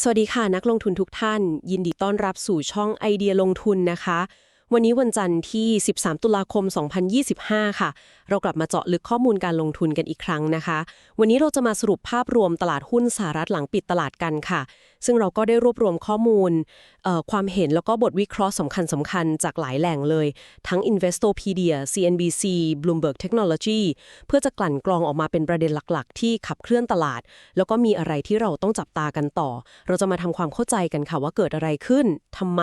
สวัสดีค่ะนักลงทุนทุกท่าน ยินดีต้อนรับสู่ช่องไอเดียลงทุนนะคะ วันนี้วันจันทร์ที่ 13 ตุลาคม 2025 ค่ะ เรากลับมาเจาะลึกข้อมูลการลงทุนกันอีกครั้งนะคะ วันนี้เราจะมาสรุปภาพรวมตลาดหุ้นสหรัฐหลังปิดตลาดกันค่ะ ซึ่งเราก็ได้รวบรวมข้อมูล ความเห็นแล้วก็บทวิเคราะห์สำคัญสำคัญๆจากหลายแหล่งเลย ทั้ง Investopedia CNBC Bloomberg Technology เพื่อจะกลั่นกรองออกมาเป็นประเด็นหลักๆ ที่ขับเคลื่อนตลาด แล้วก็มีอะไรที่เราต้องจับตากันต่อ เราจะมาทำความเข้าใจกันค่ะว่าเกิดอะไรขึ้นทำไม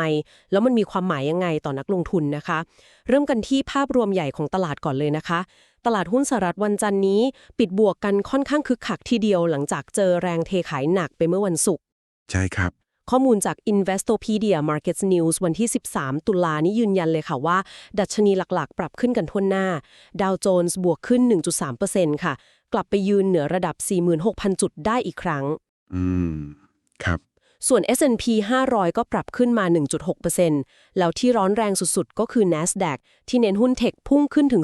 แล้วมันมีความหมายยังไงต่อนักลงทุนนะคะ เริ่มกันที่ภาพรวมใหญ่ของตลาดก่อนเลยนะคะ ตลาดหุ้นสหรัฐวันจันทร์นี้ ปิดบวกกันค่อนข้างคึกคักทีเดียวหลังจากเจอแรงเทขายหนักไปเมื่อวันศุกร์ใช่ครับข้อมูลจาก Investopedia Markets News วันที่ 13 ตุลานี้ยืนยันเลยค่ะว่า ดัชนีหลักๆ ปรับขึ้นกันทั่วหน้า ดาวโจนส์บวกขึ้น 1.3%ค่ะ กลับไปยืนเหนือระดับ 46,000 จุดได้อีกครั้ง อืม ครับ ส่วน S&P 500 ก็ปรับขึ้นมา 1.6%แล้วที่ร้อนแรงสุดๆ ก็คือ NASDAQ ที่เน้นหุ้นเทคพุ่งขึ้นถึง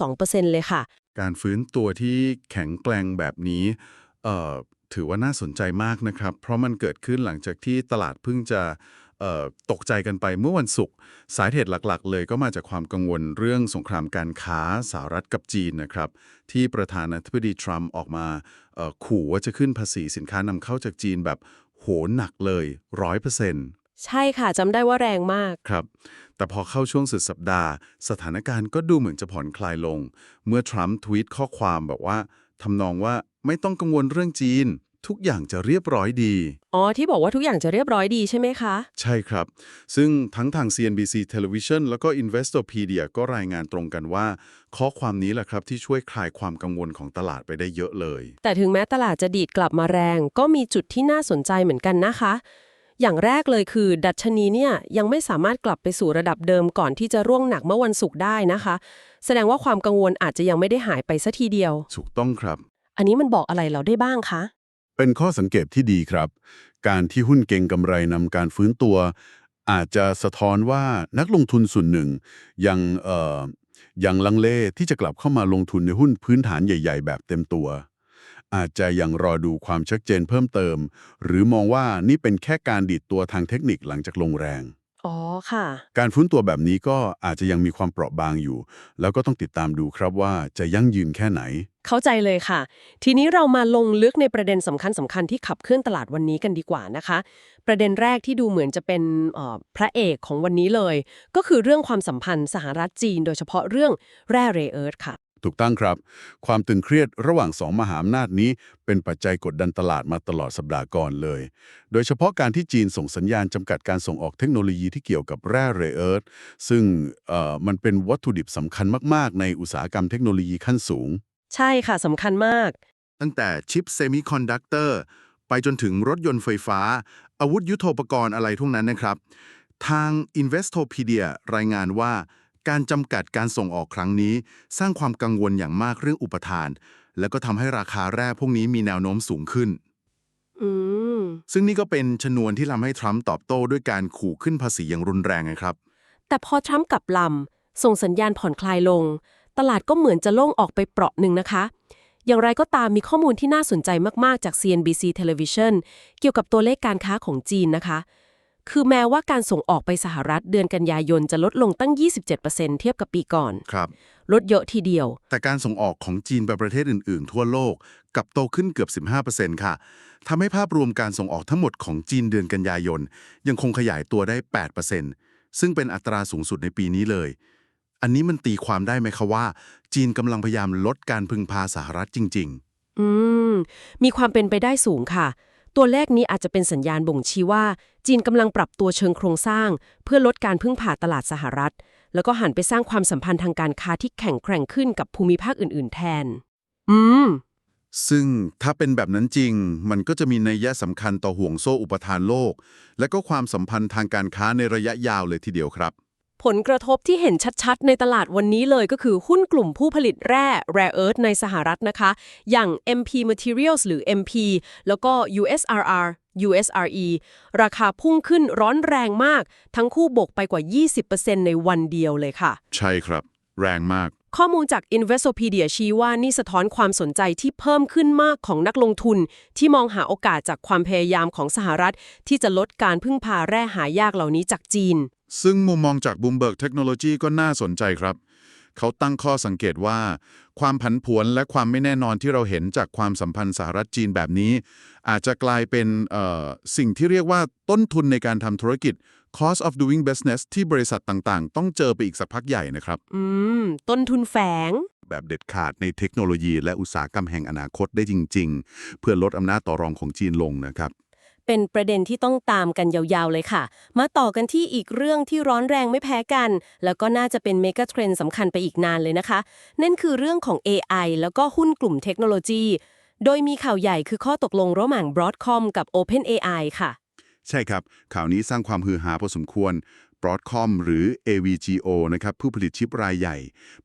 2.2%เลยค่ะ การฟื้นตัวที่แข็งแกร่งแบบนี้ถือว่าน่าสนใจมากนะครับ เพราะมันเกิดขึ้นหลังจากที่ตลาดเพิ่งจะตกใจกันไปเมื่อวันศุกร์สาเหตุหลักๆ เลยก็มาจากความกังวลเรื่องสงครามการค้าสหรัฐกับจีนนะครับ ที่ประธานาธิบดีทรัมป์ออกมาขู่ว่าจะขึ้นภาษีสินค้านำเข้าจากจีนแบบ โหหนักเลยร้อยเปอร์เซ็นต์ใช่ค่ะจำได้ว่าแรงมาก ครับ แต่พอเข้าช่วงสุดสัปดาห์ สถานการณ์ก็ดูเหมือนจะผ่อนคลายลง เมื่อทรัมป์ทวีตข้อความแบบว่าทำนองว่าไม่ต้องกังวลเรื่องจีน ทุกอย่างจะเรียบร้อยดี อ๋อ ที่บอกว่าทุกอย่างจะเรียบร้อยดีใช่ไหมคะ ใช่ครับ ซึ่งทั้งทาง CNBC Television แล้วก็ Investopedia ก็รายงานตรงกันว่า ข้อความนี้แหละครับที่ช่วยคลายความกังวลของตลาดไปได้เยอะเลย แต่ถึงแม้ตลาดจะดีดกลับมาแรง ก็มีจุดที่น่าสนใจเหมือนกันนะคะ อย่างแรกเลยคือ ดัชนีเนี่ยยังไม่สามารถกลับไปสู่ระดับเดิมก่อนที่จะร่วงหนักเมื่อวันศุกร์ได้นะคะ แสดงว่าความกังวลอาจจะยังไม่ได้หายไปสัทีเดียว ถูกต้องครับ อันนี้มันบอกอะไรเราได้บ้างคะ เป็นข้อสังเกตที่ดีครับ การที่หุ้นเก่งกำไรนำการฟื้นตัว อาจจะสะท้อนว่านักลงทุนส่วนหนึ่ง ยังเอ่อยังลังเลที่จะกลับเข้ามาลงทุนในหุ้นพื้นฐานใหญ่ ๆ แบบเต็มตัว อาจจะยังรอดูความชัดเจนเพิ่มเติม หรือมองว่านี่เป็นแค่การดีดตัวทางเทคนิคหลังจากลงแรง อ๋อค่ะ การฟื้นตัวแบบนี้ก็อาจจะยังมีความเปราะบางอยู่ แล้วก็ต้องติดตามดูครับว่าจะยั่งยืนแค่ไหน เข้าใจเลยค่ะ ทีนี้เรามาลงลึกในประเด็นสำคัญสำคัญที่ขับเคลื่อนตลาดวันนี้กันดีกว่านะคะ ประเด็นแรกที่ดูเหมือนจะเป็นเอ่อพระเอกของวันนี้เลย ก็คือเรื่องความสัมพันธ์สหรัฐจีน โดยเฉพาะเรื่องแร่เรเอิร์ธค่ะ ถูกตั้งครับ ความตึงเครียดระหว่างสองมหาอำนาจนี้ เป็นปัจจัยกดดันตลาดมาตลอดสัปดาห์ก่อนเลย โดยเฉพาะการที่จีนส่งสัญญาณจำกัดการส่งออกเทคโนโลยีที่เกี่ยวกับแร่เรเอิร์ธซึ่งเอ่อมันเป็นวัตถุดิบสำคัญมาก ๆ ในอุตสาหกรรมเทคโนโลยีขั้นสูง ใช่ค่ะสำคัญมาก ตั้งแต่ชิปเซมิคอนดักเตอร์ไปจนถึงรถยนต์ไฟฟ้า อาวุธยุโทโธปกรณ์อะไรทุกนั้นนะครับ ทาง Investopedia รายงานว่า การจำกัดการส่งออกครั้งนี้ สร้างความกังวลอย่างมากเรื่องอุปทาน แล้วก็ทำให้ราคาแร่พวกนี้มีแนวโน้มสูงขึ้นอืมซึ่งนี่ก็เป็นชนวนที่ทำให้ทรัมป์ตอบโต้ด้วยการขู่ขึ้นภาษีอย่างรุนแรงนะครับ แต่พอทรัมป์กลับลำส่งสัญญาณผ่อนคลายลง ตลาดก็เหมือนจะโล่งออกไปเปราะหนึ่งนะคะ อย่างไรก็ตามมีข้อมูลที่น่าสนใจมาก ๆ จาก CNBC Television เกี่ยวกับตัวเลขการค้าของจีนนะคะ คือแม้ว่าการส่งออกไปสหรัฐเดือนกันยายนจะลดลงตั้ง 27%เทียบกับปีก่อน ครับ ลดเยอะทีเดียว แต่การส่งออกของจีนไปประเทศอื่น ๆ ทั่วโลกกลับโตขึ้นเกือบ 15%ค่ะทำให้ภาพรวมการส่งออกทั้งหมดของจีนเดือนกันยายน ยังคงขยายตัวได้ 8%ซึ่งเป็นอัตราสูงสุดในปีนี้เลย อันนี้มันตีความได้ไหมคะว่า จีนกำลังพยายามลดการพึ่งพาสหรัฐจริงอืม มีความเป็นไปได้สูงค่ะ ตัวเลขนี้อาจจะเป็นสัญญาณบ่งชี้ว่า จีนกำลังปรับตัวเชิงโครงสร้าง เพื่อลดการพึ่งพาตลาดสหรัฐ แล้วก็หันไปสร้างความสัมพันธ์ทางการค้าที่แข็งแกร่งขึ้นกับภูมิภาคอื่น ๆ แทน อืมๆซึ่งถ้าเป็นแบบนั้นจริง มันก็จะมีนัยยะสำคัญต่อห่วงโซ่อุปทานโลก และก็ความสัมพันธ์ทางการค้าในระยะยาวเลยทีเดียวครับ ผลกระทบที่เห็นชัดๆ ในตลาดวันนี้เลยก็คือหุ้นกลุ่มผู้ผลิตแร่ Rare Earth ในสหรัฐนะคะ อย่าง MP Materials หรือ MP แล้วก็ USRR USRE ราคาพุ่งขึ้นร้อนแรงมาก ทั้งคู่บวกไปกว่า 20%ในวันเดียวเลยค่ะ ใช่ครับ แรงมาก ข้อมูลจาก Investopedia ชี้ว่านี่สะท้อนความสนใจที่เพิ่มขึ้นมากของนักลงทุน ที่มองหาโอกาสจากความพยายามของสหรัฐ ที่จะลดการพึ่งพาแร่หายากเหล่านี้จากจีน ซึ่งมุมมองจาก Bloomberg Technology ก็น่าสนใจครับ เขาตั้งข้อสังเกตว่า ความผันผวนและความไม่แน่นอนที่เราเห็นจากความสัมพันธ์สหรัฐจีนแบบนี้ อาจจะกลายเป็นเอ่อสิ่งที่เรียกว่าต้นทุนในการทำธุรกิจ cost of doing business ที่บริษัทต่างๆ ต้องเจอไปอีกสักพักใหญ่นะครับ อืม ต้นทุนแฝง แบบเด็ดขาดในเทคโนโลยีและอุตสาหกรรมแห่งอนาคตได้จริง ๆ เพื่อลดอำนาจต่อรองของจีนลงนะครับ เป็นประเด็นที่ต้องตามกันยาวๆเลยค่ะ มาต่อกันที่อีกเรื่องที่ร้อนแรงไม่แพ้กัน แล้วก็น่าจะเป็นเมกะเทรนด์สำคัญไปอีกนานเลยนะคะ นั่นคือเรื่องของ AI แล้วก็หุ้นกลุ่มเทคโนโลยี โดยมีข่าวใหญ่คือข้อตกลงระหว่าง Broadcom กับ OpenAI ค่ะ ใช่ครับ ข่าวนี้สร้างความฮือฮาพอสมควร Broadcom หรือ AVGO นะครับผู้ผลิตชิปรายใหญ่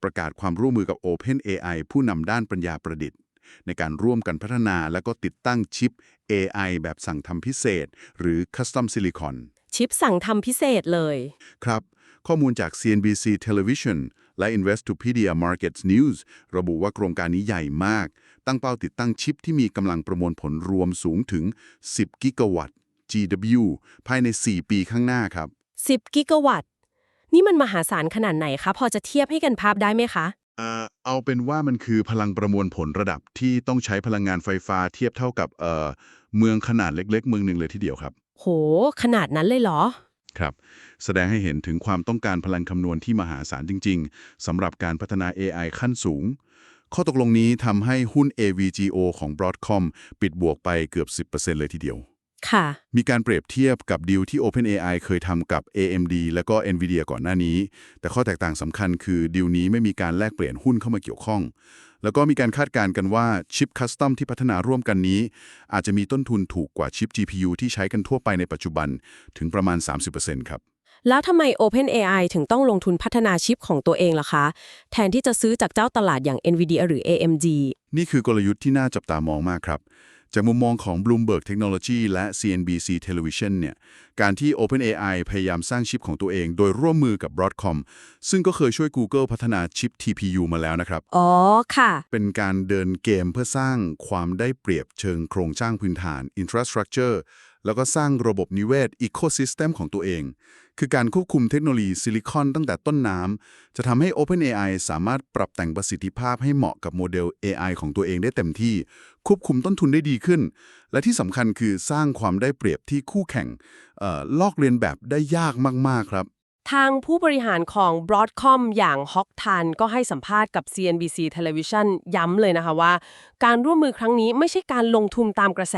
ประกาศความร่วมมือกับ OpenAI ผู้นำด้านปัญญาประดิษฐ์ ในการร่วมกันพัฒนาและก็ติดตั้งชิป AI แบบสั่งทำพิเศษ หรือ Custom Silicon ชิปสั่งทำพิเศษเลย ครับ ข้อมูลจาก CNBC Television และ Investopedia Markets News ระบุว่าโครงการนี้ใหญ่มาก ตั้งเป้าติดตั้งชิปที่มีกำลังประมวลผลรวมสูงถึง 10 กิกะวัตต์ GW ภายใน 4 ปีข้างหน้าครับ 10 กิกะวัตต์ นี่มันมหาศาลขนาดไหนคะ พอจะเทียบให้กันภาพได้ไหมคะ เอ่อเอาเป็นว่ามันคือพลังประมวลผลระดับที่ต้องใช้พลังงานไฟฟ้าเทียบเท่ากับเอ่อเมืองขนาดเล็ก ๆ เมืองหนึ่งเลยทีเดียวครับ โห ขนาดนั้นเลยเหรอ ครับ แสดงให้เห็นถึงความต้องการพลังคำนวณที่มหาศาลจริง ๆสำหรับการพัฒนา AI ขั้นสูง ข้อตกลงนี้ทำให้หุ้น AVGO ของ Broadcom ปิดบวกไปเกือบ 10%เลยทีเดียว ค่ะ มีการเปรียบเทียบกับดีลที่ OpenAI เคยทำกับ AMD และก็ NVIDIA ก่อนหน้านี้ แต่ข้อแตกต่างสำคัญคือดีลนี้ไม่มีการแลกเปลี่ยนหุ้นเข้ามาเกี่ยวข้อง แล้วก็มีการคาดการณ์กันว่าชิปคัสตอมที่พัฒนาร่วมกันนี้ อาจจะมีต้นทุนถูกกว่าชิป GPU ที่ใช้กันทั่วไปในปัจจุบันถึงประมาณ 30%ครับแล้วทำไม OpenAI ถึงต้องลงทุนพัฒนาชิปของตัวเองล่ะคะ แทนที่จะซื้อจากเจ้าตลาดอย่าง NVIDIA หรือ AMD นี่คือกลยุทธ์ที่น่าจับตามองมากครับ จากมุมมองของ Bloomberg Technology และ CNBC Television เนี่ย การที่ OpenAI พยายามสร้างชิปของตัวเอง โดยร่วมมือกับ Broadcom ซึ่งก็เคยช่วย Google พัฒนาชิป TPU มาแล้วนะครับ อ๋อ ค่ะ เป็นการเดินเกมเพื่อสร้างความได้เปรียบเชิงโครงสร้างพื้นฐาน infrastructure แล้วก็สร้างระบบนิเวศ ecosystem ของตัวเอง คือการควบคุมเทคโนโลยีซิลิคอนตั้งแต่ต้นน้ำจะทำให้ OpenAI สามารถปรับแต่งประสิทธิภาพให้เหมาะกับโมเดล AI ของตัวเองได้เต็มที่ ควบคุมต้นทุนได้ดีขึ้น และที่สำคัญคือสร้างความได้เปรียบที่คู่แข่งออลอกเลียนแบบได้ยากมากๆครับ ทางผู้บริหารของ Broadcom อย่างฮอกทันก็ให้สัมภาษณ์กับ CNBC Television ย้ำเลยนะคะว่า การร่วมมือครั้งนี้ไม่ใช่การลงทุนตามกระแส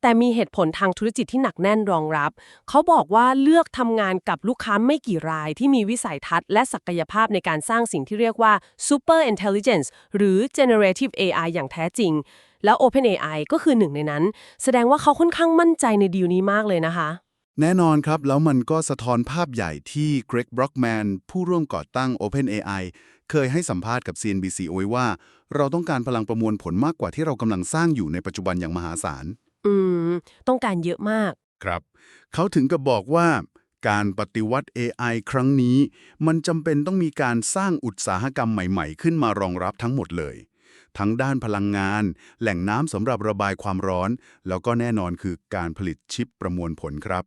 แต่มีเหตุผลทางธุรกิจที่หนักแน่นรองรับ เขาบอกว่าเลือกทำงานกับลูกค้าไม่กี่รายที่มีวิสัยทัศน์และศักยภาพในการสร้างสิ่งที่เรียกว่า Super Intelligence หรือ Generative AI อย่างแท้จริง แล้ว OpenAI ก็คือหนึ่งในนั้น แสดงว่าเขาค่อนข้างมั่นใจในดีลนี้มากเลยนะคะ แน่นอนครับ แล้วมันก็สะท้อนภาพใหญ่ที่ Greg Brockman ผู้ร่วมก่อตั้ง OpenAI เคยให้สัมภาษณ์กับ CNBC เอาไว้ว่า เราต้องการพลังประมวลผลมากกว่าที่เรากำลังสร้างอยู่ในปัจจุบันอย่างมหาศาล อืม ต้องการเยอะมาก ครับ เขาถึงกับบอกว่า การปฏิวัติ AI ครั้งนี้ มันจำเป็นต้องมีการสร้างอุตสาหกรรมใหม่ ๆ ขึ้นมารองรับทั้งหมดเลย ทั้งด้านพลังงาน แหล่งน้ำสำหรับระบายความร้อน แล้วก็แน่นอนคือการผลิตชิปประมวลผลครับ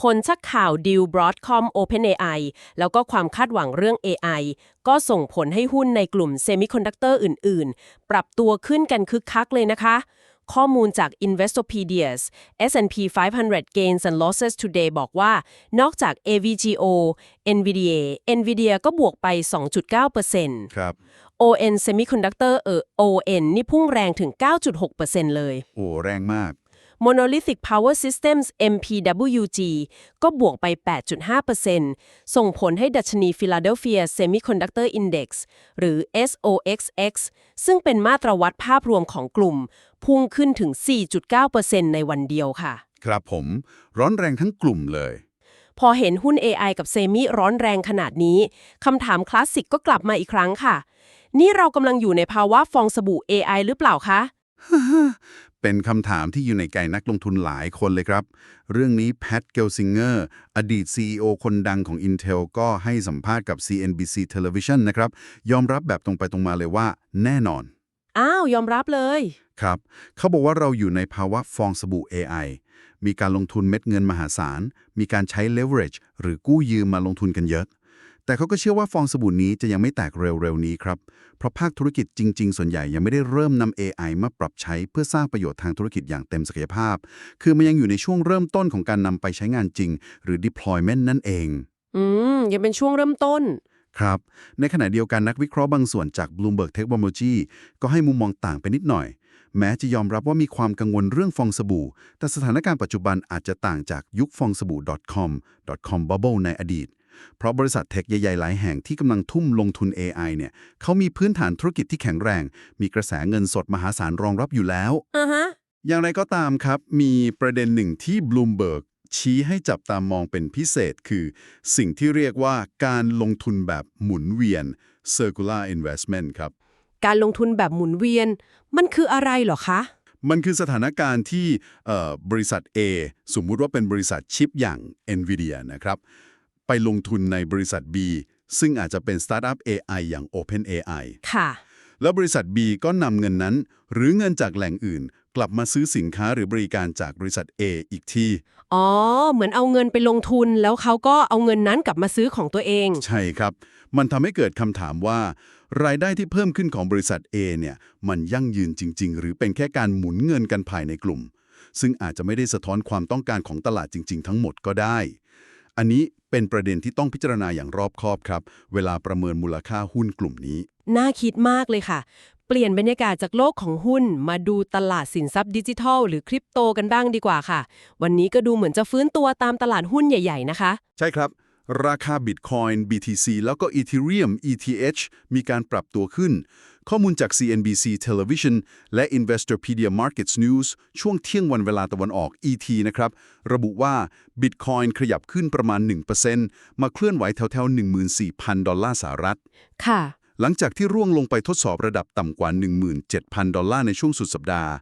ผลชักข่าวดิว Broadcom OpenAI แล้วก็ความคาดหวังเรื่อง AI ก็ส่งผลให้หุ้นในกลุ่มเซมิคอนดักเตอร์อื่น ๆ ปรับตัวขึ้นกันคึกคักเลยนะคะข้อมูลจาก Investopedia's S&P 500 Gains and Losses Today บอกว่า นอกจาก AVGO NVIDIA NVIDIA ก็บวกไป 2.9%ครับ ON Semiconductor เออ ON นี่พุ่งแรงถึง 9.6%เลย โอ้แรงมาก Monolithic Power Systems MPWG ก็บวกไป 8.5%ส่งผลให้ดัชนี Philadelphia Semiconductor Index หรือ SOXX ซึ่งเป็นมาตรวัดภาพรวมของกลุ่ม พุ่งขึ้นถึง 4.9%ในวันเดียวค่ะ ครับผม ร้อนแรงทั้งกลุ่มเลย พอเห็นหุ้น AI กับเซมิร้อนแรงขนาดนี้คำถามคลาสสิกก็กลับมาอีกครั้งค่ะ นี่เรากำลังอยู่ในภาวะฟองสบู่ AI หรือเปล่าคะ เป็นคำถามที่อยู่ในใจนักลงทุนหลายคนเลยครับ เรื่องนี้แพทเกลซิงเกอร์อดีต CEO คนดังของ Intel ก็ให้สัมภาษณ์กับ CNBC Television นะครับ ยอมรับแบบตรงไปตรงมาเลยว่า แน่นอน อ้าว ยอมรับเลย ครับ เขาบอกว่าเราอยู่ในภาวะฟองสบู่ AI มีการลงทุนเม็ดเงินมหาศาล มีการใช้ leverage หรือกู้ยืมมาลงทุนกันเยอะ แต่เขาก็เชื่อว่าฟองสบู่นี้จะยังไม่แตกเร็วๆนี้ครับ เพราะภาคธุรกิจจริง ๆ ส่วนใหญ่ยังไม่ได้เริ่มนำ AI มาปรับใช้เพื่อสร้างประโยชน์ทางธุรกิจอย่างเต็มศักยภาพ คือมันยังอยู่ในช่วงเริ่มต้นของการนำไปใช้งานจริง หรือ deployment นั่นเอง อืมยังเป็นช่วงเริ่มต้น ครับ ในขณะเดียวกันนักวิเคราะห์บางส่วนจาก Bloomberg Technology ก็ให้มุมมองต่างไปนิดหน่อย แม้จะยอมรับว่ามีความกังวลเรื่องฟองสบู่ แต่สถานการณ์ปัจจุบันอาจจะต่างจากยุคฟองสบู่ .com .com bubble ในอดีต เพราะบริษัทเทคใหญ่ๆ หลายแห่งที่กำลังทุ่มลงทุน AI เนี่ยเขามีพื้นฐานธุรกิจที่แข็งแรง มีกระแสเงินสดมหาศาลรองรับอยู่แล้วอ่าฮะอย่างไรก็ตามครับ มีประเด็นหนึ่งที่ Bloomberg ชี้ให้จับตามองเป็นพิเศษคือ สิ่งที่เรียกว่าการลงทุนแบบหมุนเวียน circular investment ครับ การลงทุนแบบหมุนเวียน มันคืออะไรเหรอคะ มันคือสถานการณ์ที่เอ่อบริษัท A สมมุติว่าเป็นบริษัทชิปอย่าง NVIDIA นะครับ ไปลงทุนในบริษัท B ซึ่งอาจจะเป็นสตาร์ทอัพ AI อย่าง OpenAI ค่ะ แล้วบริษัท B ก็นำเงินนั้น หรือเงินจากแหล่งอื่น กลับมาซื้อสินค้าหรือบริการจากบริษัท A อีกที อ๋อ เหมือนเอาเงินไปลงทุน แล้วเขาก็เอาเงินนั้นกลับมาซื้อของตัวเอง ใช่ครับ มันทำให้เกิดคำถามว่า รายได้ที่เพิ่มขึ้นของบริษัท A เนี่ย มันยั่งยืนจริง ๆ หรือเป็นแค่การหมุนเงินกันภายในกลุ่ม ซึ่งอาจจะไม่ได้สะท้อนความต้องการของตลาดจริง ๆ ทั้งหมดก็ได้ อันนี้เป็นประเด็นที่ต้องพิจารณาอย่างรอบคอบครับ เวลาประเมินมูลค่าหุ้นกลุ่มนี้ น่าคิดมากเลยค่ะเปลี่ยนบรรยากาศจากโลกของหุ้นมาดูตลาดสินทรัพย์ดิจิทัล หรือคริปโตกันบ้างดีกว่าค่ะ วันนี้ก็ดูเหมือนจะฟื้นตัวตามตลาดหุ้นใหญ่ ๆ นะคะ ใช่ครับ ราคา Bitcoin BTC แล้วก็ Ethereum ETH มีการปรับตัวขึ้น ข้อมูลจาก CNBC Television และ Investopedia Markets News ช่วงเที่ยงวันเวลาตะวันออก ET นะครับ ระบุว่า Bitcoin ขยับขึ้นประมาณ 1%มาเคลื่อนไหวแถวๆ14,000 ดอลลาร์สหรัฐ ค่ะ หลังจากที่ร่วงลงไปทดสอบระดับต่ำกว่า 17,000 ดอลลาร์ในช่วงสุดสัปดาห์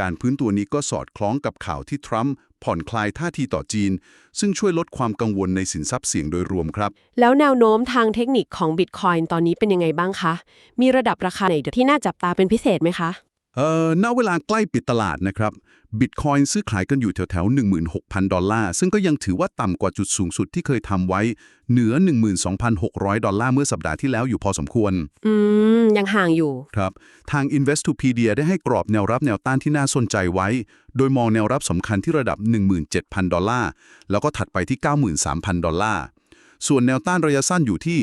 การพื้นตัวนี้ก็สอดคล้องกับข่าวที่ทรัมป์ผ่อนคลายท่าทีต่อจีน ซึ่งช่วยลดความกังวลในสินทรัพย์เสี่ยงโดยรวมครับ แล้วแนวโน้มทางเทคนิคของ Bitcoin ตอนนี้เป็นยังไงบ้างคะ มีระดับราคาไหนที่น่าจับตาเป็นพิเศษไหมคะ เอ่อ ณ เวลาใกล้ปิดตลาดนะครับ บิตคอยน์ซื้อขายกันอยู่แถวๆ16,000 ดอลลาร์ ซึ่งก็ยังถือว่าต่ำกว่าจุดสูงสุดที่เคยทำไว้ เหนือ 12,600 ดอลลาร์เมื่อสัปดาห์ที่แล้วอยู่พอสมควร อืม ยังห่างอยู่ ครับ ทาง Investopedia ได้ให้กรอบแนวรับแนวต้านที่น่าสนใจไว้ โดยมองแนวรับสำคัญที่ระดับ 17,000 ดอลลาร์ แล้วก็ถัดไปที่ 93,000 ดอลลาร์ส่วนแนวต้านระยะสั้นอยู่ที่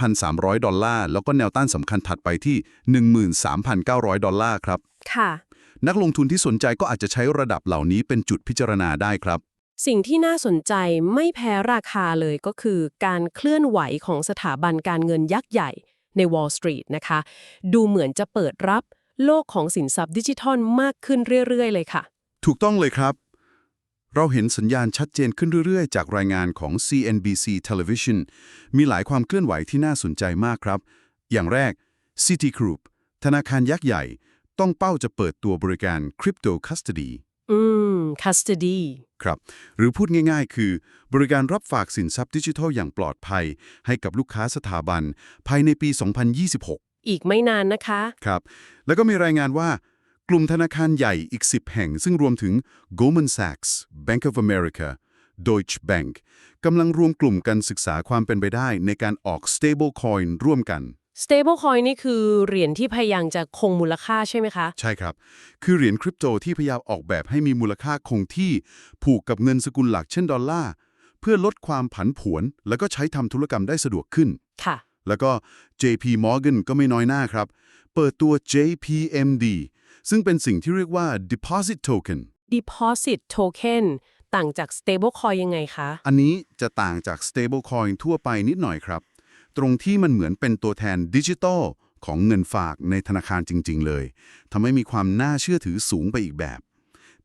12,300 ดอลลาร์ แล้วก็แนวต้านสำคัญถัดไปที่ 13,900 ดอลลาร์ครับ ค่ะ นักลงทุนที่สนใจก็อาจจะใช้ระดับเหล่านี้เป็นจุดพิจารณาได้ครับ สิ่งที่น่าสนใจไม่แพ้ราคาเลยก็คือการเคลื่อนไหวของสถาบันการเงินยักษ์ใหญ่ใน Wall Street นะคะ ดูเหมือนจะเปิดรับโลกของสินทรัพย์ดิจิทัลมากขึ้นเรื่อย ๆ เลยค่ะ ถูกต้องเลยครับ เราเห็นสัญญาณชัดเจนขึ้นเรื่อย ๆ จากรายงานของ CNBC Television มีหลายความเคลื่อนไหวที่น่าสนใจมากครับ อย่างแรก Citigroup ธนาคารยักษ์ใหญ่ ต้องเป้าจะเปิดตัวบริการ Crypto Custody อืม custody ครับ หรือพูดง่ายๆ คือ บริการรับฝากสินทรัพย์ดิจิทัลอย่างปลอดภัย ให้กับลูกค้าสถาบัน ภายในปี 2026 อีกไม่นานนะคะ ครับ แล้วก็มีรายงานว่า กลุ่มธนาคารใหญ่อีก 10 แห่ง ซึ่งรวมถึง Goldman Sachs Bank of America Deutsche Bank กำลังรวมกลุ่มกันศึกษาความเป็นไปได้ในการออก stablecoin ร่วมกัน stablecoin นี่คือเหรียญที่พยายามจะคงมูลค่าใช่ไหมคะ ใช่ครับ คือเหรียญคริปโตที่พยายามออกแบบให้มีมูลค่าคงที่ผูกกับเงินสกุลหลักเช่นดอลลาร์ เพื่อลดความผันผวน แล้วก็ใช้ทำธุรกรรมได้สะดวกขึ้น ค่ะ แล้วก็ JP Morgan ก็ไม่น้อยหน้าครับ เปิดตัว JPMD ซึ่งเป็นสิ่งที่เรียกว่า Deposit Token deposit token ต่างจาก stablecoin ยังไงคะ อันนี้จะต่างจาก Stablecoin ทั่วไปนิดหน่อยครับ ตรงที่มันเหมือนเป็นตัวแทนดิจิทัลของเงินฝากในธนาคารจริง ๆ เลยทำให้มีความน่าเชื่อถือสูงไปอีกแบบ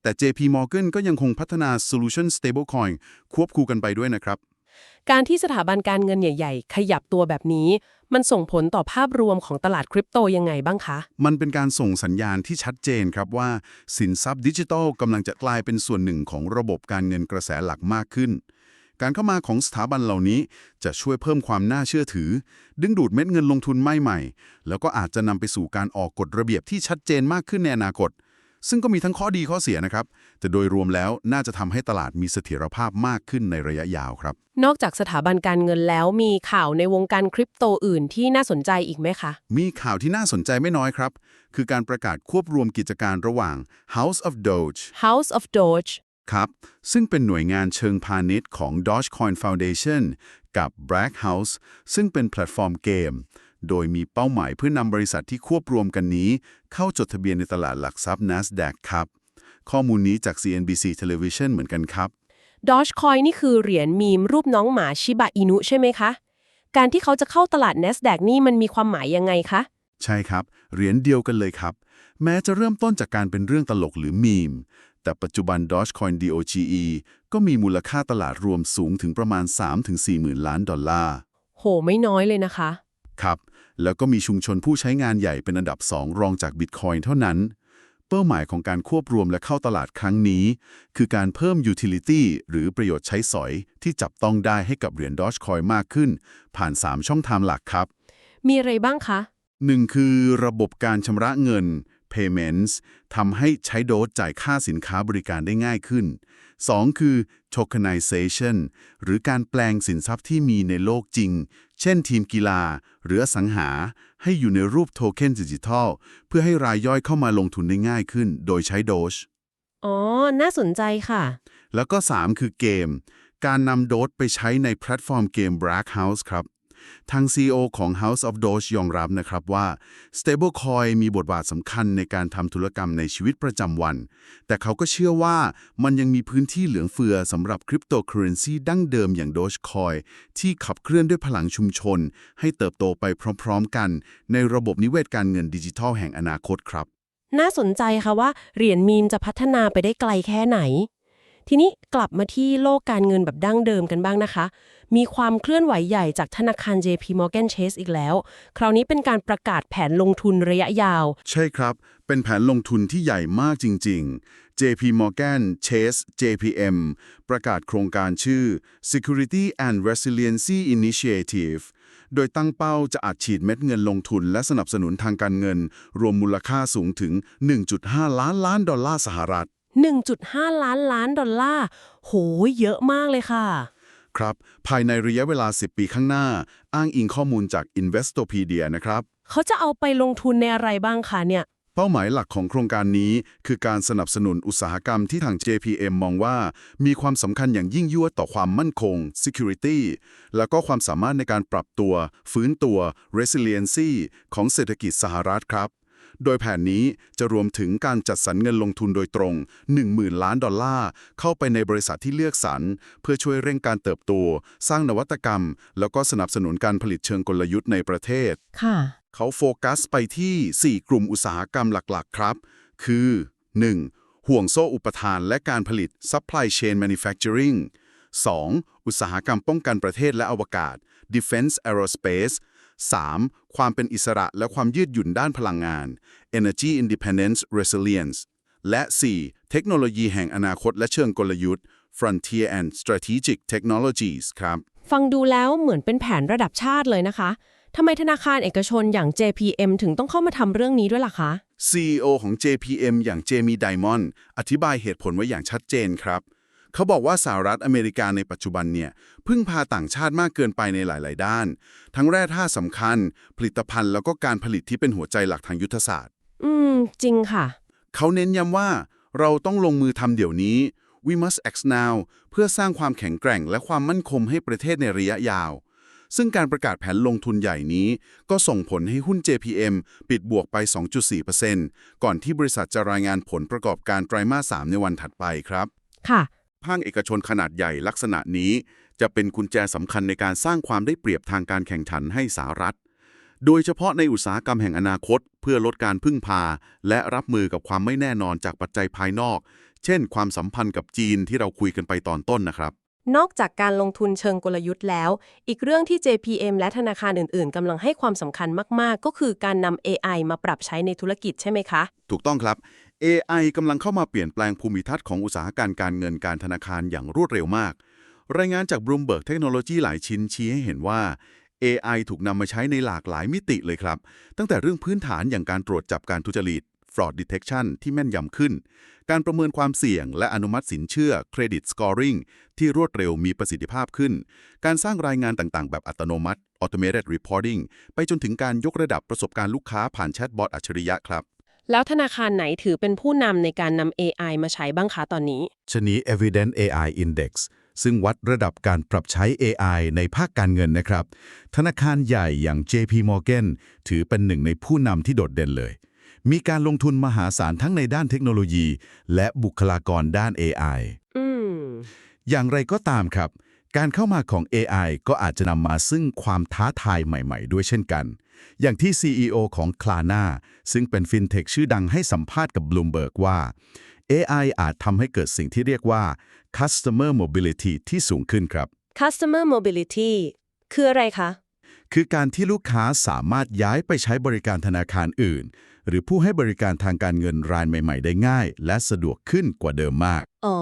แต่ JP Morgan ก็ยังคงพัฒนา Solution Stablecoin ควบคู่กันไปด้วยนะครับ การที่สถาบันการเงินใหญ่ ๆ ขยับตัวแบบนี้ มันส่งผลต่อภาพรวมของตลาดคริปโตยังไงบ้างคะ มันเป็นการส่งสัญญาณที่ชัดเจนครับว่า สินทรัพย์ดิจิทัลกำลังจะกลายเป็นส่วนหนึ่งของระบบการเงินกระแสหลักมากขึ้น การเข้ามาของสถาบันเหล่านี้จะช่วยเพิ่มความน่าเชื่อถือ ดึงดูดเม็ดเงินลงทุนไม่ใหม่แล้วก็อาจจะนำไปสู่การออกกฎระเบียบที่ชัดเจนมากขึ้นในอนาคต ซึ่งก็มีทั้งข้อดีข้อเสียนะครับ แต่โดยรวมแล้วน่าจะทำให้ตลาดมีเสถียรภาพมากขึ้นในระยะยาวครับ นอกจากสถาบันการเงินแล้วมีข่าวในวงการคริปโตอื่นที่น่าสนใจอีกไหมคะ มีข่าวที่น่าสนใจไม่น้อยครับ คือการประกาศควบรวมกิจการระหว่าง House of Doge House of Doge ครับ ซึ่งเป็นหน่วยงานเชิงพาณิชย์ของ Dogecoin Foundation กับ Black House ซึ่งเป็นแพลตฟอร์มเกม โดยมีเป้าหมายเพื่อนำบริษัทที่ควบรวมกันนี้ เข้าจดทะเบียนในตลาดหลักทรัพย์ NASDAQ ครับ ข้อมูลนี้จาก CNBC Television เหมือนกันครับ Dogecoin นี่คือเหรียญมีมรูปน้องหมาชิบะอินุใช่ไหมคะ การที่เขาจะเข้าตลาด NASDAQ นี่มันมีความหมายยังไงคะ ใช่ครับ เหรียญเดียวกันเลยครับ แม้จะเริ่มต้นจากการเป็นเรื่องตลกหรือมีม แต่ปัจจุบัน Dogecoin DOGE ก็มีมูลค่าตลาดรวมสูงถึงประมาณ 3-4หมื่นล้านดอลลาร์ โห ไม่น้อยเลยนะคะ ครับ แล้วก็มีชุมชนผู้ใช้งานใหญ่เป็นอันดับ 2 รองจาก Bitcoin เท่านั้น เป้าหมายของการควบรวมและเข้าตลาดครั้งนี้ คือการเพิ่ม utility หรือประโยชน์ใช้สอย ที่จับต้องได้ให้กับเหรียญ Dogecoin มากขึ้น ผ่าน 3 ช่องทางหลักครับ มีอะไรบ้างคะหนึ่งคือระบบการชำระเงิน payments ทำให้ใช้โดสจ่ายค่าสินค้าบริการได้ง่ายขึ้น 2 คือ tokenization หรือการแปลงสินทรัพย์ที่มีในโลกจริง เช่นทีมกีฬา หรืออสังหา ให้อยู่ในรูปโทเค็นดิจิทัล เพื่อให้รายย่อยเข้ามาลงทุนได้ง่ายขึ้น โดยใช้โดชอ๋อ น่าสนใจค่ะ แล้วก็ 3 คือเกม การนำโดสไปใช้ในแพลตฟอร์มเกม Black House ครับ ทาง CEO ของ House of Doge ยอมรับนะครับว่า Stablecoin มีบทบาทสำคัญในการทำธุรกรรมในชีวิตประจำวัน แต่เขาก็เชื่อว่ามันยังมีพื้นที่เหลืองเฟือสำหรับคริปโตเคอเรนซีดั้งเดิมอย่าง Dogecoin ที่ขับเคลื่อนด้วยพลังชุมชน ให้เติบโตไปพร้อมๆกัน ในระบบนิเวศการเงินดิจิทัลแห่งอนาคตครับ น่าสนใจค่ะว่าเหรียญมีมจะพัฒนาไปได้ไกลแค่ไหน ทีนี้กลับมาที่โลกการเงินแบบดั้งเดิมกันบ้างนะคะ มีความเคลื่อนไหวใหญ่จากธนาคาร JP Morgan Chase อีกแล้ว คราวนี้เป็นการประกาศแผนลงทุนระยะยาว ใช่ครับ เป็นแผนลงทุนที่ใหญ่มากจริง ๆ JP Morgan Chase JPM ประกาศโครงการชื่อ Security and Resiliency Initiative โดยตั้งเป้าจะอัดฉีดเม็ดเงินลงทุนและสนับสนุนทางการเงิน รวมมูลค่าสูงถึง 1.5 ล้านล้านดอลลาร์สหรัฐ 1.5 ล้านล้านดอลลาร์ โห เยอะมากเลยค่ะ ครับ ภายในระยะเวลา 10 ปีข้างหน้า อ้างอิงข้อมูลจาก Investopedia นะครับ เขาจะเอาไปลงทุนในอะไรบ้างคะเนี่ย เป้าหมายหลักของโครงการนี้ คือการสนับสนุนอุตสาหกรรมที่ทาง JPM มองว่า มีความสำคัญอย่างยิ่งยวดต่อความมั่นคง security แล้วก็ความสามารถในการปรับตัว ฟื้นตัว resiliency ของเศรษฐกิจสหรัฐครับ โดยแผนนี้จะรวมถึงการจัดสรรเงินลงทุนโดยตรง 10,000 ล้านดอลลาร์ เข้าไปในบริษัทที่เลือกสรร เพื่อช่วยเร่งการเติบโต สร้างนวัตกรรม แล้วก็สนับสนุนการผลิตเชิงกลยุทธ์ในประเทศ ค่ะ เขาโฟกัสไปที่ 4 กลุ่มอุตสาหกรรมหลักๆ ครับ คือ 1. ห่วงโซ่อุปทานและการผลิต supply chain manufacturing 2. อุตสาหกรรมป้องกันประเทศและอวกาศ defense aerospace 3. ความเป็นอิสระและความยืดหยุ่นด้านพลังงาน energy independence resilience และ 4. เทคโนโลยีแห่งอนาคตและเชิงกลยุทธ์ frontier and strategic technologies ครับ ฟังดูแล้วเหมือนเป็นแผนระดับชาติเลยนะคะทำไมธนาคารเอกชนอย่าง JPM ถึงต้องเข้ามาทำเรื่องนี้ด้วยล่ะคะ CEO ของ JPM อย่างเจมี่ไดมอนด์อธิบายเหตุผลไว้อย่างชัดเจนครับ เขาบอกว่าสหรัฐอเมริกาในปัจจุบันเนี่ยพึ่งพาต่างชาติมากเกินไปในหลาย ๆ ด้าน ทั้งแร่ธาตุสำคัญ ผลิตภัณฑ์แล้วก็การผลิตที่เป็นหัวใจหลักทางยุทธศาสตร์ อืม จริงค่ะ เขาเน้นย้ำว่าเราต้องลงมือทำเดี๋ยวนี้ we must act now เพื่อสร้างความแข็งแกร่งและความมั่นคงให้ประเทศในระยะยาว ซึ่งการประกาศแผนลงทุนใหญ่นี้ ก็ส่งผลให้หุ้น JPM ปิดบวกไป 2.4%ก่อนที่บริษัทจะรายงานผลประกอบการไตรมาส 3 ในวันถัดไปครับ ค่ะ ภาคเอกชนขนาดใหญ่ลักษณะนี้ จะเป็นกุญแจสำคัญในการสร้างความได้เปรียบทางการแข่งขันให้สหรัฐ โดยเฉพาะในอุตสาหกรรมแห่งอนาคต เพื่อลดการพึ่งพา และรับมือกับความไม่แน่นอนจากปัจจัยภายนอก เช่น ความสัมพันธ์กับจีนที่เราคุยกันไปตอนต้นนะครับนอกจากการลงทุนเชิงกลยุทธ์แล้ว อีกเรื่องที่ JPM และธนาคารอื่น ๆ กำลังให้ความสำคัญมาก ๆ ก็คือการนำ AI มาปรับใช้ในธุรกิจใช่ไหมคะ ถูกต้องครับ AI กำลังเข้ามาเปลี่ยนแปลงภูมิทัศน์ของอุตสาหการการเงินการธนาคารอย่างรวดเร็วมาก รายงานจาก Bloomberg Technology หลายชิ้นชี้ให้เห็นว่า AI ถูกนำมาใช้ในหลากหลายมิติเลยครับ ตั้งแต่เรื่องพื้นฐานอย่างการตรวจจับการทุจริต fraud detection ที่แม่นยำขึ้น การประเมินความเสี่ยง และอนุมัติสินเชื่อ credit scoring ที่รวดเร็วมีประสิทธิภาพขึ้น การสร้างรายงานต่างๆ แบบอัตโนมัติ automated reporting ไปจนถึงการยกระดับประสบการณ์ลูกค้าผ่านแชทบอทอัจฉริยะครับ แล้วธนาคารไหนถือเป็นผู้นำในการนำ AI มาใช้บ้างคะตอนนี้ ชนี Evident AI Index ซึ่งวัดระดับการปรับใช้ AI ในภาคการเงินนะครับ ธนาคารใหญ่อย่าง JP Morgan ถือเป็นหนึ่งในผู้นำที่โดดเด่นเลย มีการลงทุนมหาศาลทั้งในด้านเทคโนโลยี และบุคลากรด้าน AI อืม อย่างไรก็ตามครับ การเข้ามาของ AI ก็อาจจะนำมาซึ่งความท้าทายใหม่ ๆ ด้วยเช่นกัน อย่างที่ CEO ของ Klarna ซึ่งเป็นฟินเทคชื่อดังให้สัมภาษณ์กับ Bloomberg ว่า AI อาจทำให้เกิดสิ่งที่เรียกว่า customer mobility ที่สูงขึ้นครับ Customer Mobility คืออะไรคะ คือการที่ลูกค้าสามารถย้ายไปใช้บริการธนาคารอื่น หรือผู้ให้บริการทางการเงินรายใหม่ ๆ ได้ง่าย และสะดวกขึ้นกว่าเดิมมาก อ๋อ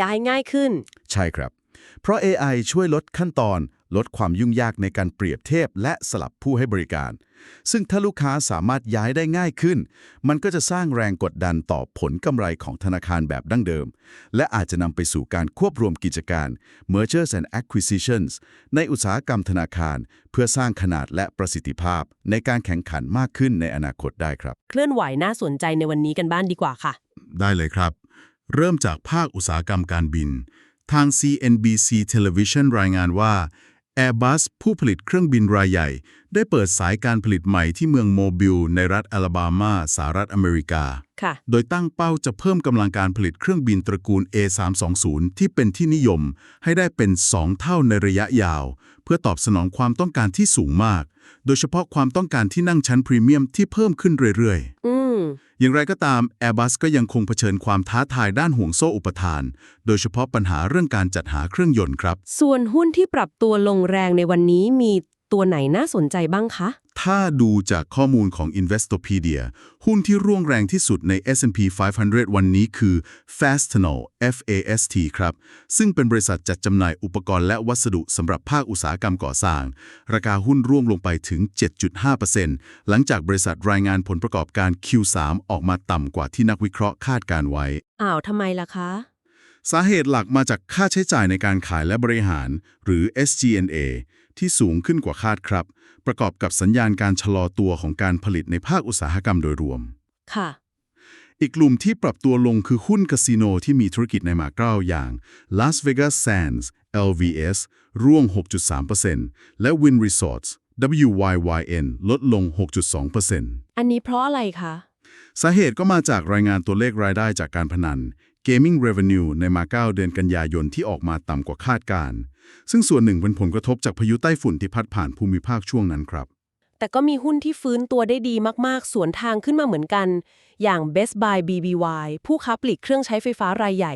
ย้ายง่ายขึ้น ใช่ครับ เพราะ AI ช่วยลดขั้นตอน ลดความยุ่งยากในการเปรียบเทียบและสลับผู้ให้บริการ ซึ่งถ้าลูกค้าสามารถย้ายได้ง่ายขึ้น มันก็จะสร้างแรงกดดันต่อผลกำไรของธนาคารแบบดั้งเดิม และอาจจะนำไปสู่การควบรวมกิจการ mergers and acquisitions ในอุตสาหกรรมธนาคาร เพื่อสร้างขนาดและประสิทธิภาพ ในการแข่งขันมากขึ้นในอนาคตได้ครับ เคลื่อนไหวน่าสนใจในวันนี้กันบ้านดีกว่าค่ะ ได้เลยครับ เริ่มจากภาคอุตสาหกรรมการบิน ทาง CNBC Television รายงานว่า Airbus ผู้ผลิตเครื่องบินรายใหญ่ ได้เปิดสายการผลิตใหม่ที่เมืองโมบิล ในรัฐอลาบามาสหรัฐอเมริกา ค่ะ โดยตั้งเป้าจะเพิ่มกำลังการผลิตเครื่องบินตระกูล A320 ที่เป็นที่นิยม ให้ได้เป็น 2 เท่าในระยะยาว เพื่อตอบสนองความต้องการที่สูงมาก โดยเฉพาะความต้องการที่นั่งชั้นพรีเมียมที่เพิ่มขึ้นเรื่อยๆ อืมอย่างไรก็ตาม Airbus ก็ยังคงเผชิญความท้าทายด้านห่วงโซ่อุปทาน โดยเฉพาะปัญหาเรื่องการจัดหาเครื่องยนต์ครับ ส่วนหุ้นที่ปรับตัวลงแรงในวันนี้มีตัวไหนน่าสนใจบ้างคะ ถ้าดูจากข้อมูลของ Investopedia หุ้นที่ร่วงแรงที่สุดใน S&P 500 วันนี้คือ Fastenal FAST ครับ ซึ่งเป็นบริษัทจัดจำหน่ายอุปกรณ์และวัสดุสำหรับภาคอุตสาหกรรมก่อสร้าง ราคาหุ้นร่วงลงไปถึง 7.5%หลังจากบริษัทรายงานผลประกอบการ Q3 ออกมาต่ำกว่าที่นักวิเคราะห์คาดการไว้ อ้าวทำไมล่ะคะ สาเหตุหลักมาจากค่าใช้จ่ายในการขายและบริหาร หรือ SG&A ที่สูงขึ้นกว่าคาดครับ ประกอบกับสัญญาณการชะลอตัวของการผลิตในภาคอุตสาหกรรมโดยรวม ค่ะ อีกกลุ่มที่ปรับตัวลงคือหุ้นคาสิโนที่มีธุรกิจในมาเก๊าอย่าง Las Vegas Sands LVS ร่วง 6.3%และ Win Resorts WYYN ลดลง 6.2%อันนี้เพราะอะไรคะ สาเหตุก็มาจากรายงานตัวเลขรายได้จากการพนัน Gaming Revenue ในมาเก๊าเดือนกันยายนที่ออกมาต่ำกว่าคาดการณ์ ซึ่งส่วนหนึ่งเป็นผลกระทบจากพายุใต้ฝุ่นที่พัดผ่านภูมิภาคช่วงนั้นครับ แต่ก็มีหุ้นที่ฟื้นตัวได้ดีมากๆ สวนทางขึ้นมาเหมือนกัน อย่าง Best Buy BBY ผู้ค้าปลีกเครื่องใช้ไฟฟ้ารายใหญ่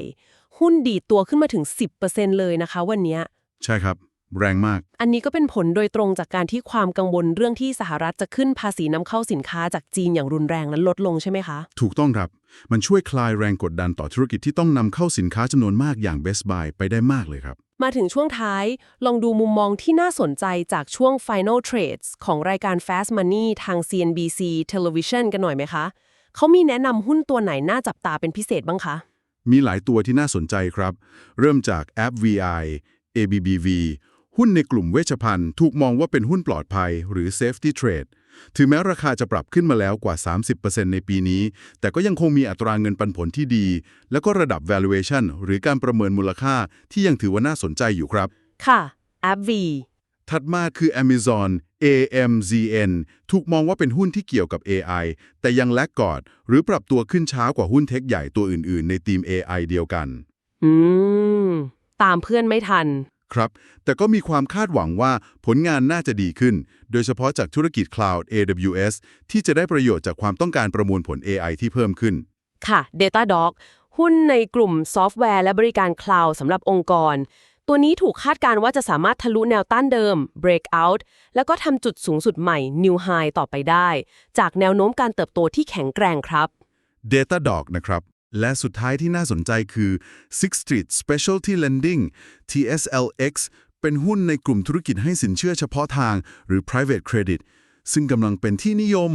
หุ้นดีดตัวขึ้นมาถึง 10%เลยนะคะ วันเนี้ยใช่ครับ แรงมาก อันนี้ก็เป็นผลโดยตรงจากการที่ความกังวลเรื่องที่สหรัฐจะขึ้นภาษีนำเข้าสินค้าจากจีนอย่างรุนแรงนั้นลดลงใช่ไหมคะ ถูกต้องครับ มันช่วยคลายแรงกดดันต่อธุรกิจที่ต้องนำเข้าสินค้าจำนวนมากอย่าง Best Buy ไปได้มากเลยครับ มาถึงช่วงท้าย ลองดูมุมมองที่น่าสนใจจากช่วง Final Trades ของรายการ Fast Money ทาง CNBC Television กันหน่อยไหมคะเขามีแนะนำหุ้นตัวไหนน่าจับตาเป็นพิเศษบ้างคะ มีหลายตัวที่น่าสนใจครับ เริ่มจากแอป VI ABBV หุ้นในกลุ่มเวชภัณฑ์ถูกมองว่าเป็นหุ้นปลอดภัย หรือ Safety Trade ถึงแม้ราคาจะปรับขึ้นมาแล้วกว่า 30%ในปีนี้ แต่ก็ยังคงมีอัตราเงินปันผลที่ดี แล้วก็ระดับ valuation หรือการประเมินมูลค่าที่ยังถือว่าน่าสนใจอยู่ครับ ค่ะ a p V ถัดมาคือ Amazon AMZN ถูกมองว่าเป็นหุ้นที่เกี่ยวกับ AI แต่ยังแลกกอด หรือปรับตัวขึ้นช้ากว่าหุ้นเทคใหญ่ตัวอื่นๆ ในทีม AI เดียวกัน อืม ตามเพื่อนไม่ทัน ครับ แต่ก็มีความคาดหวังว่าผลงานน่าจะดีขึ้น โดยเฉพาะจากธุรกิจ Cloud AWS ที่จะได้ประโยชน์จากความต้องการประมวลผล AI ที่เพิ่มขึ้น ค่ะ Datadog หุ้นในกลุ่มซอฟต์แวร์และบริการคลาวด์สำหรับองค์กร ตัวนี้ถูกคาดการณ์ว่าจะสามารถทะลุแนวต้านเดิม breakout แล้วก็ทำจุดสูงสุดใหม่ new high ต่อไปได้ จากแนวโน้มการเติบโตที่แข็งแกร่งครับ Datadog นะครับ และสุดท้ายที่น่าสนใจคือ Sixth Street Specialty Lending TSLX เป็นหุ้นในกลุ่มธุรกิจให้สินเชื่อเฉพาะทาง หรือ private credit ซึ่งกำลังเป็นที่นิยม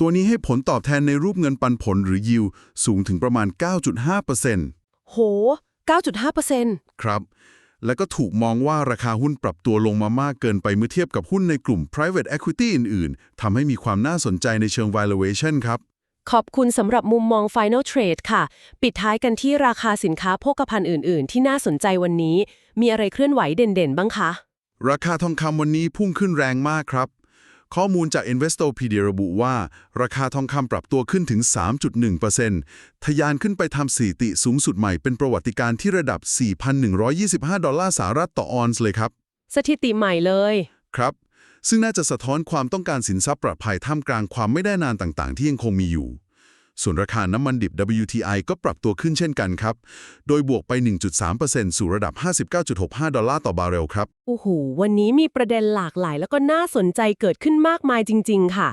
ตัวนี้ให้ผลตอบแทนในรูปเงินปันผลหรือ yield สูงถึงประมาณ 9.5%โห 9.5%ครับ และก็ถูกมองว่าราคาหุ้นปรับตัวลงมามากเกินไปเมื่อเทียบกับหุ้นในกลุ่ม private equity อื่น ๆทำให้มีความน่าสนใจในเชิง valuation ครับ ขอบคุณสำหรับมุมมอง Final Trade ค่ะ ปิดท้ายกันที่ราคาสินค้าโภคภัณฑ์อื่น ๆ ที่น่าสนใจวันนี้ มีอะไรเคลื่อนไหวเด่น ๆ บ้างคะ ราคาทองคำวันนี้พุ่งขึ้นแรงมากครับ ข้อมูลจาก Investopedia ระบุว่า ราคาทองคำปรับตัวขึ้นถึง 3.1%ทะยานขึ้นไปทำสถิติสูงสุดใหม่เป็นประวัติการณ์ที่ระดับ 4,125 ดอลลาร์สหรัฐต่อออนซ์เลยครับ สถิติใหม่เลย ครับ ซึ่งน่าจะสะท้อนความต้องการสินทรัพย์ปลอดภัยท่ามกลางความไม่ได้นานต่างๆ ที่ยังคงมีอยู่ ส่วนราคาน้ำมันดิบ WTI ก็ปรับตัวขึ้นเช่นกันครับ โดยบวกไป 1.3%สู่ระดับ 59.65 ดอลลาร์ต่อบาร์เรลครับ โอ้โห วันนี้มีประเด็นหลากหลายแล้วก็น่าสนใจเกิดขึ้นมากมายจริง ๆ ค่ะ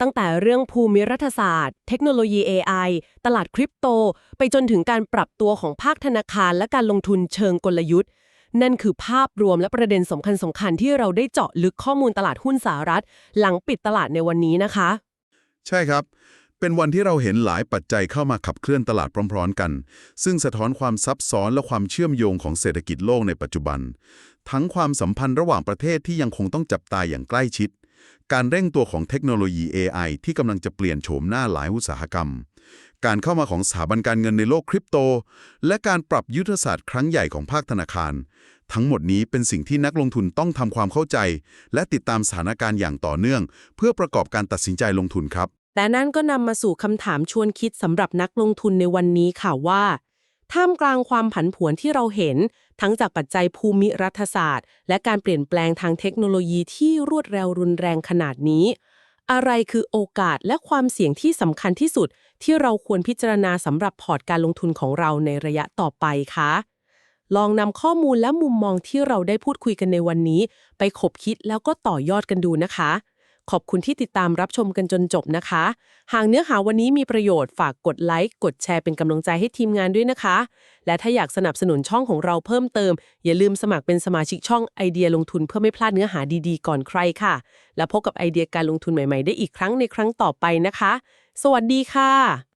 ตั้งแต่เรื่องภูมิรัฐศาสตร์ เทคโนโลยี AI ตลาดคริปโต ไปจนถึงการปรับตัวของภาคธนาคารและการลงทุนเชิงกลยุทธ์ นั่นคือภาพรวมและประเด็นสำคัญสคัญๆที่เราได้เจาะลึกข้อมูลตลาดหุ้นสหรัฐ หลังปิดตลาดในวันนี้นะคะ ใช่ครับ เป็นวันที่เราเห็นหลายปัจจัยเข้ามาขับเคลื่อนตลาดพร้อม ๆ กัน ซึ่งสะท้อนความซับซ้อนและความเชื่อมโยงของเศรษฐกิจโลกในปัจจุบัน ทั้งความสัมพันธ์ระหว่างประเทศที่ยังคงต้องจับตาอย่างใกล้ชิด การเร่งตัวของเทคโนโลยี AI ที่กำลังจะเปลี่ยนโฉมหน้าหลายอุตสาหกรรม การเข้ามาของสถาบันการเงินในโลกคริปโต และการปรับยุทธศาสตร์ครั้งใหญ่ของภาคธนาคาร ทั้งหมดนี้เป็นสิ่งที่นักลงทุนต้องทำความเข้าใจ และติดตามสถานการณ์อย่างต่อเนื่อง เพื่อประกอบการตัดสินใจลงทุนครับแต่นั่นก็นำมาสู่คำถามชวนคิดสำหรับนักลงทุนในวันนี้ค่ะว่า ท่ามกลางความผันผวนที่เราเห็น ทั้งจากปัจจัยภูมิรัฐศาสตร์ และการเปลี่ยนแปลงทางเทคโนโลยีที่รวดเร็วรุนแรงขนาดนี้ อะไรคือโอกาสและความเสี่ยงที่สำคัญที่สุด ที่เราควรพิจารณาสำหรับพอร์ตการลงทุนของเราในระยะต่อไปคะลองนำข้อมูลและมุมมองที่เราได้พูดคุยกันในวันนี้ ไปขบคิดแล้วก็ต่อยอดกันดูนะคะ ขอบคุณที่ติดตามรับชมกันจนจบนะคะ หากเนื้อหาวันนี้มีประโยชน์ฝากกดไลค์กดแชร์เป็นกำลังใจให้ทีมงานด้วยนะคะ และถ้าอยากสนับสนุนช่องของเราเพิ่มเติม อย่าลืมสมัครเป็นสมาชิกช่องไอเดียลงทุนเพื่อไม่พลาดเนื้อหาดีๆ ก่อนใครค่ะ และพบกับไอเดียการลงทุนใหม่ๆ ได้อีกครั้งในครั้งต่อไปนะคะ สวัสดีค่ะ